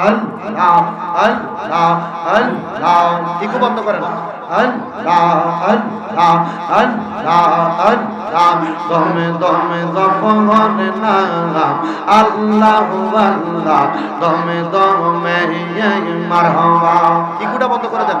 আল্লাহ আল্লাহ আল্লাহ eco বন্ধ করেন আল্লাহ আল্লাহ আল্লাহ আল্লাহ দমে দমে জপন নাম আল্লাহ আল্লাহ দমে দমে মারহাবা ইকুটা বন্ধ করে দেন।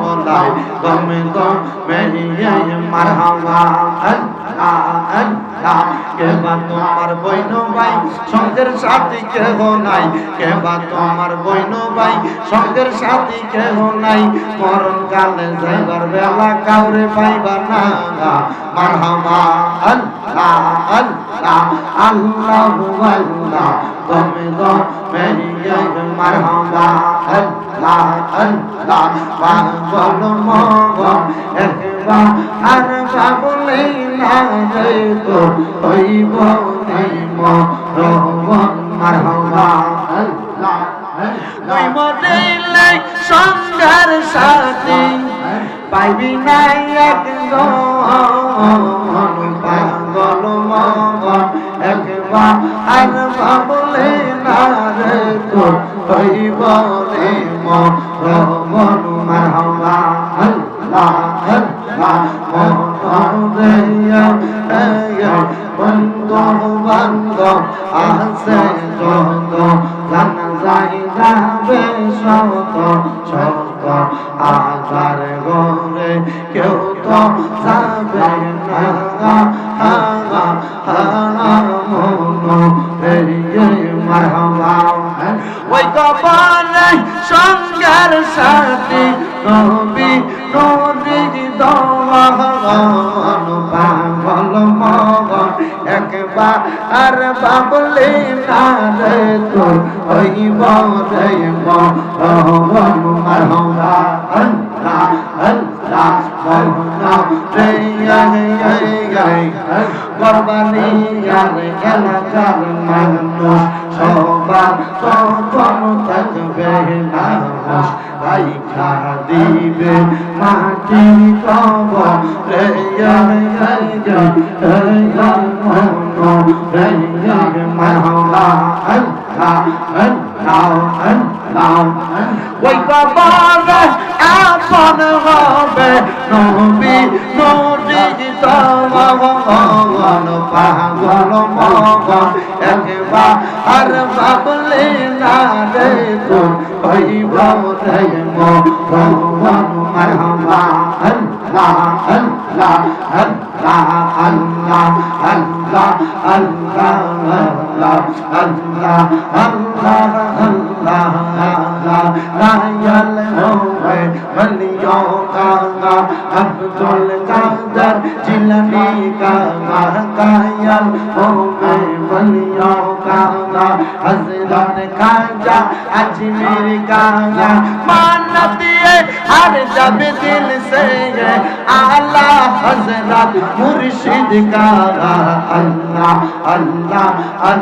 জঙ্গলায় গমে গমে আল্লাহ কেবা তোমার বইন ভাই, সঙ্গের সাথী কেহ নাই? কেবা তোমার বইন ভাই, সঙ্গের সাথী কেহ নাই? মরণ কালে যাইবার বেলা কাউরে পাইবা না মারহামা আল্লাহ আল্লাহ। আল্লাহ, আল্লাহু, আল্লাহ। তুমি তো মেরি মারহাবা আল্লাহ আল্লাহ ওয়া বলো মগো একবার আর কাবুলে না যাইতো হইব নাই মরো মারহাবা আল্লাহ ওই মরে লাই সন্ধ্যার সাথে। পাইবি না একজন পাগল মগন একবার আর ভাবলে না রে তো হইব রে মরণ মারহামা আল্লাহ আল্লাহ মরে বন্ধু বান্ধব আছে যত জানা যাই যাবে শত শত আধার গরে কেউ তো যাবে না হাগা হাগা মন মারহামা ওই কপালে সঙ্গের সাথী নবী নবী দমন পাগল মগন একবার আর বাবলে না রে তোর সবার সফল থাকবে না রাইখা দিবে মাটি কবর রে রে রে রে রে রে রে ওই বাবা আপন হবে নবী নবী তমগন পাগল মগন একবার আর বাবলে না রে তো হইব রে মগন মারহামা আল্লাহ আল্লাহ আল্লাহ আল্লাহ আল্লাহ আল্লাহ আল্লাহ আল্লাহ আল্লাহ আল্লাহ আল্লাহ রায়াল হবে বলিও কাঙ্গা আব্দুল কাদের জিলনি কাঙ্গা কায়াল হবে বলিও কাঙ্গা হজরত কাঙ্গা আজমির কাঙ্গা মানতি ہر جب دل